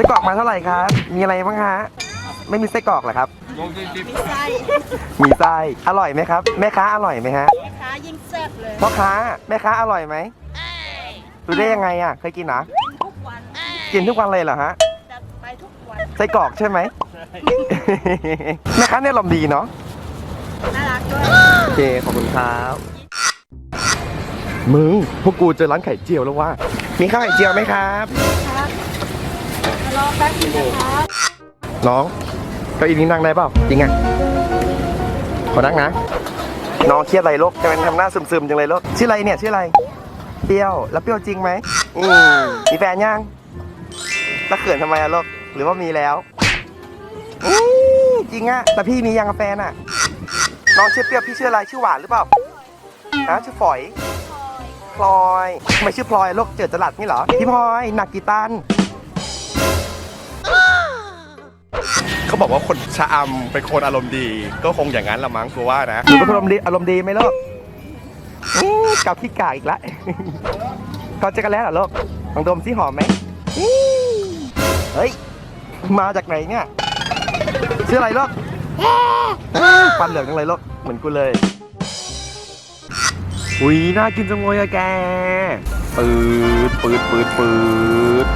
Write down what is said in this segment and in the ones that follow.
ส้กรอกมาเท่าไหร่ครับ มีอะไรบ้างฮะ ไม่มีไส้กรอกเหรอครับ มีไส้มีไส้ อร่อยไหมครับ แม่ค้าอร่อยไหมฮะ แม่ค้ายิ่งแซ่บเลยพ่อค้า แม่ค้าอร่อยไหมรู้ได้ยังไงอะ เคยกินเหรอทุกวันกินทุกวันเลยเหรอฮะ จะไปทุกวัน ไส้กรอกใช่ไหม แม่ค้าเนี่ยลมณ์ดีเนาะ น่ารักด้วย โอเค ขอบคุณครับ มึง พวกกูเจอร้านไข่เจียวแล้วว่า มีข้าวไข่เจียวไหมครับครับร อแป๊บนึงนะครับน้องเก้าอี้นี้นั่งได้เปล่าจริงอะขอนั่งนะ น้องเครียดอะไรลูกจะเป็นทำหน้าซึมๆจังเลยลูกชื่ออะไรเนี่ยชื่ออะไร เปรี้ยว แล้วเปรี้ยวจริงไหมอืมมีแฟนยังแล้วเขินทำไมอะลูกหรือว่ามีแล้วอืมจริงอะแต่พี่มียังกับแฟนอะน้องชื่อเปรี้ยวพี่ชื่ออะไรชื่อหวานหรือเปล่าฮะชื่อฝอยพลอยทำไมชื่อพลอยลูกเจิดจรัสนี่เหรอพี่พลอยหนักกี่ตัน เขาบอกว่าคนชะอำเป็นคนอารมณ์ดี ก็คงอย่างนั้นละมั้งกูว่านะ หนูเป็นคนอารมณ์ดีอารมณ์ดีไหมลูกอื้อกับขี้กากอีกละก่อนเจอกันแล้วเหรอลูกลองดมซิหอมไหมอื้อเฮ้ย มาจากไหนเนี่ยชื่ออะไรลูกฟันเหลืองจังเลยลูกเหมือนกูเลย อุ้ยน่ากินจังเลยอะแก ปืดปืดปืดปืด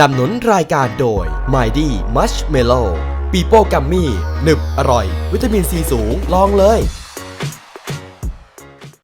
นำหนุนรายการโดย m i ดี้มัชเมโลปีโป้กัมมี่หนึบอร่อย วิตามินซีสูง ลองเลย